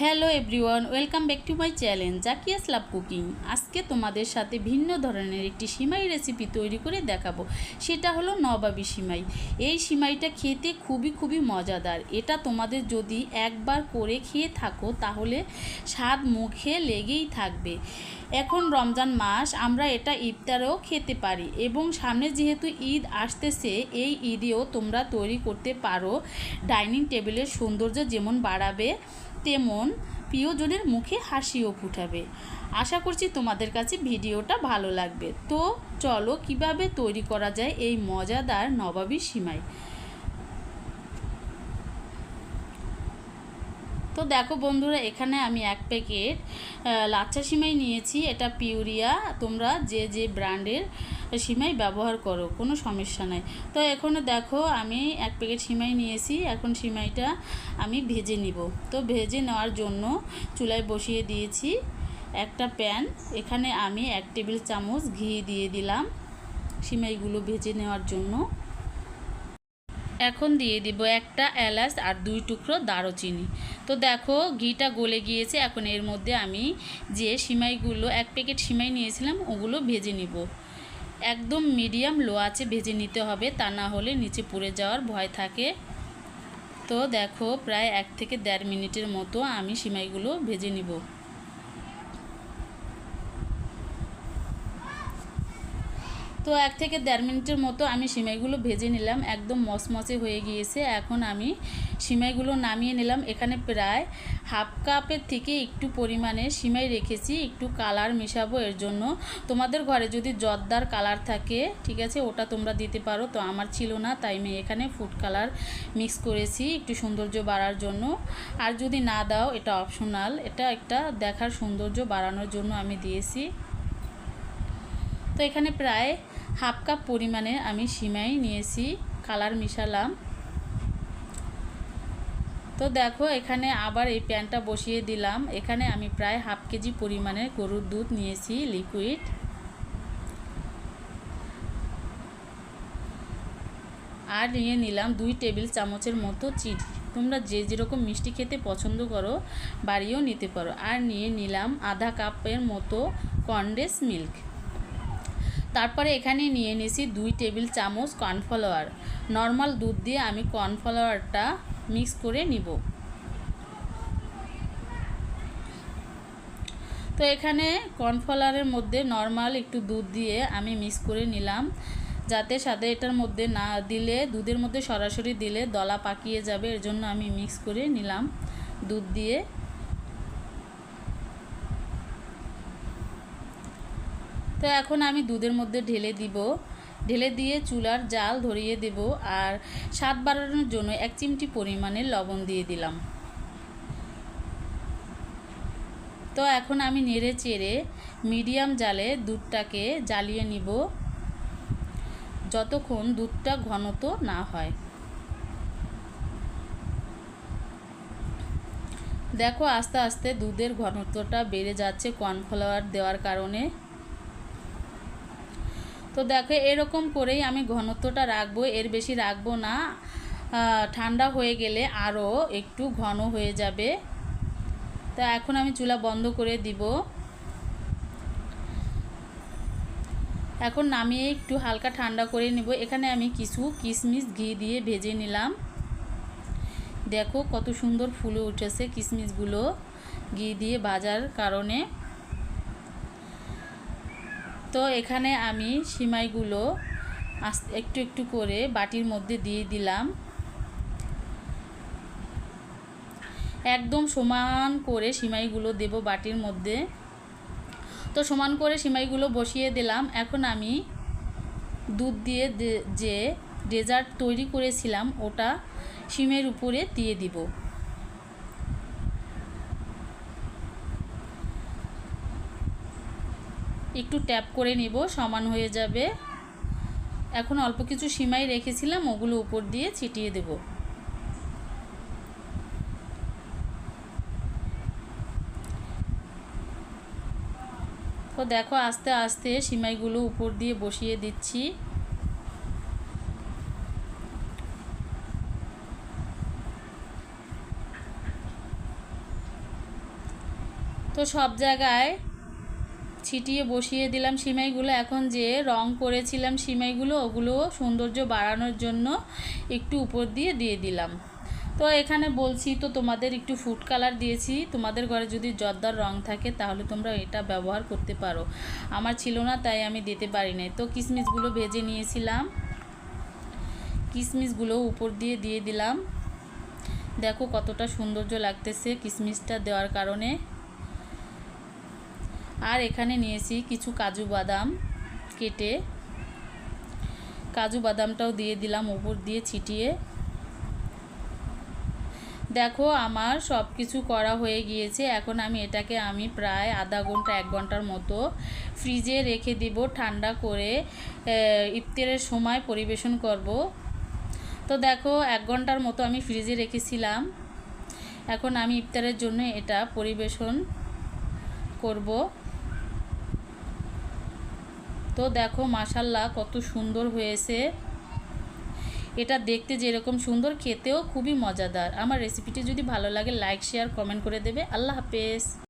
Hello everyone, welcome back to my channel Zakia's love cooking. আজকে তোমাদের সাথে ভিন্ন ধরনের একটি সিমাই রেসিপি তৈরি করে দেখাবো। সেটা হলো নবাবি সিমাই। এই সিমাইটা খেতে খুবই খুবই মজাদার। এটা তোমাদের যদি একবার করে খেয়ে থাকো, তাহলে স্বাদ মুখে লেগেই থাকবে। এখন রমজান মাস, আমরা এটা ইফতারেও খেতে পারি এবং সামনে যেহেতু ঈদ আসতেছে, এই ঈদেও তোমরা তৈরি করতে পারো। ডাইনিং টেবিলের সৌন্দর্য যেমন বাড়াবে তেমন প্রিয়জনের মুখে হাসিও ফুটাবে। আশা করছি তোমাদের কাছে ভিডিওটা ভালো লাগবে। তো চলো কীভাবে তৈরি করা যায় এই মজাদার নবাবী সিমাই? তো দেখো বন্ধুরা, এখানে আমি এক প্যাকেট লাচ্চা সিমাই নিয়েছি। এটা পিউরিয়া, তোমরা যে যে ব্র্যান্ডের সিমাই ব্যবহার করো, কোনো সমস্যা নাই। তো এখন দেখো, আমি এক প্যাকেট সিমাই নিয়েছি। এখন সিমাইটা আমি ভেজে নিব। তো ভেজে নেওয়ার জন্য চুলায় বসিয়ে দিয়েছি একটা প্যান। এখানে আমি এক টেবিল চামচ ঘি দিয়ে দিলাম সিমাইগুলো ভেজে নেওয়ার জন্য। এখন দিয়ে দিব একটা এলাচ আর দুই টুকরো দারুচিনি। তো দেখো, ঘিটা গলে গিয়েছে, এখন এর মধ্যে আমি যে সিমাইগুলো, এক প্যাকেট সিমাই নিয়েছিলাম, ওগুলো ভেজে নিব। একদম মিডিয়াম লো আছে ভেজে নিতে হবে, তা না হলে নিচে পুড়ে যাওয়ার ভয় থাকে। তো দেখো, প্রায় এক থেকে দেড় মিনিটের মতো আমি সিমাইগুলো ভেজে নিব। তো এক থেকে দেড় মিনিটের মতো আমি সিমাইগুলো ভেজে নিলাম, একদম মচমচে হয়ে গিয়েছে। এখন আমি সিমাইগুলো নামিয়ে নিলাম। এখানে প্রায় হাফ কাপের থেকে একটু পরিমাণে সিমাই রেখেছি, একটু কালার মেশাবো এর জন্য। তোমাদের ঘরে যদি জর্দার কালার থাকে, ঠিক আছে, ওটা তোমরা দিতে পারো। তো আমার ছিল না, তাই আমি এখানে ফুড কালার মিক্স করেছি একটু সৌন্দর্য বাড়ার জন্য। আর যদি না দাও, এটা অপশনাল। এটা একটা দেখার সৌন্দর্য বাড়ানোর জন্য আমি দিয়েছি। তো এখানে প্রায় হাফ কাপ পরিমাণে আমি সিমাই নিয়েছি, কালার মিশালাম। তো দেখো, এখানে আবার এই প্যানটা বসিয়ে দিলাম। এখানে আমি প্রায় হাফ কেজি পরিমাণে গরুর দুধ নিয়েছি লিকুইড আর নিয়ে নিলাম দুই টেবিল চামচের মতো চিনি। তোমরা যে যেরকম মিষ্টি খেতে পছন্দ করো বাড়িও নিতে পারো। আর নিয়ে নিলাম আধা কাপের মতো কনডেন্স মিল্ক তারপরে এখানে নিয়ে নিয়েছি দুই টেবিল চামচ কর্নফ্লাওয়ার। নর্মাল দুধ দিয়ে আমি কর্নফ্লাওয়ারটা মিক্স করে নিব। তো এখানে কর্নফ্লাওয়ারের মধ্যে নর্মাল একটু দুধ দিয়ে আমি মিক্স করে নিলাম। যাতে সাথে এটার মধ্যে না দিলে, দুধের মধ্যে সরাসরি দিলে দলা পাকিয়ে যাবে, এর জন্য আমি মিক্স করে নিলাম দুধ দিয়ে। তো এখন আমি দুধের মধ্যে ঢেলে দিব। ঢেলে দিয়ে চুলার জাল ধরিয়ে দেব আর স্বাদ বাড়ানোর জন্য এক চিমটি পরিমাণে লবণ দিয়ে দিলাম। তো এখন আমি নেড়ে চেড়ে মিডিয়াম জালে দুধটাকে জ্বালিয়ে নিব, যতক্ষণ দুধটা ঘনত না হয়। দেখো আস্তে আস্তে দুধের ঘনত্বটা বেড়ে যাচ্ছে কর্নফ্লাওয়ার দেওয়ার কারণে। তো দেখো, এরকম করেই আমি ঘনত্বটা রাখব, এর বেশি রাখব না। ঠান্ডা হয়ে গেলে আরও একটু ঘন হয়ে যাবে। তো এখন আমি চুলা বন্ধ করে দিব। এখন নামিয়ে একটু হালকা ঠান্ডা করে নিব। এখানে আমি কিছু কিশমিশ ঘি দিয়ে ভেজে নিলাম। দেখো কত সুন্দর ফুলে উঠেছে কিশমিশগুলো ঘি দিয়ে ভাজার কারণে। তো এখানে আমি সিমাইগুলো একটু একটু করে বাটির মধ্যে দিয়ে দিলাম। একদম সমান করে সিমাইগুলো দেব বাটির মধ্যে। তো সমান করে সিমাইগুলো বসিয়ে দিলাম। এখন আমি দুধ দিয়ে যে ডেজার্ট তৈরি করেছিলাম, ওটা সিমের উপরে দিয়ে দিব। একটু ট্যাপ করে নিব, সমান হয়ে যাবে। এখন অল্প কিছু সিমাই রেখেছিলাম, ওগুলো উপর দিয়ে ছিটিয়ে দেব। তো দেখো, আস্তে আস্তে সিমাইগুলো উপর দিয়ে বসিয়ে দিচ্ছি। তো সব জায়গায় ছিটিয়ে বসিয়ে দিলাম সিমাইগুলো। এখন যে রং করেছিলাম সিমাইগুলো, ওগুলো সৌন্দর্য বাড়ানোর জন্য একটু উপর দিয়ে দিয়ে দিলাম। তো এখানে বলছি তো, তোমাদের একটু ফুড কালার দিয়েছি। তোমাদের ঘরে যদি জর্দার রং থাকে, তাহলে তোমরা এটা ব্যবহার করতে পারো। আমার ছিল না, তাই আমি দিতে পারি নাই তো কিশমিশগুলো ভেজে নিয়েছিলাম। কিশমিশগুলো উপর দিয়ে দিয়ে দিলাম। দেখো কতটা সৌন্দর্য লাগতেছে কিশমিশটা দেওয়ার কারণে। আর এখানে নিয়েছি কিছু কাজু বাদাম কেটে। কাজু বাদামটাও দিয়ে দিলাম উপর দিয়ে ছিটিয়ে। দেখো, আমার সব কিছু করা হয়ে গিয়েছে। এখন আমি এটাকে আমি প্রায় আধা ঘণ্টা, এক ঘণ্টার মতো ফ্রিজে রেখে দিব, ঠান্ডা করে ইফতারের সময় পরিবেশন করব। তো দেখো, এক ঘণ্টার মতো আমি ফ্রিজে রেখেছিলাম। এখন আমি ইফতারের জন্য এটা পরিবেশন করব। তো দেখো মাসাল্লাহ কত সুন্দর হয়েছে। এটা দেখতে যেরকম সুন্দর, খেতেও খুবই মজাদার। আমার রেসিপিটি যদি ভালো লাগে লাইক শেয়ার কমেন্ট করে দেবে। আল্লাহ হাফেজ।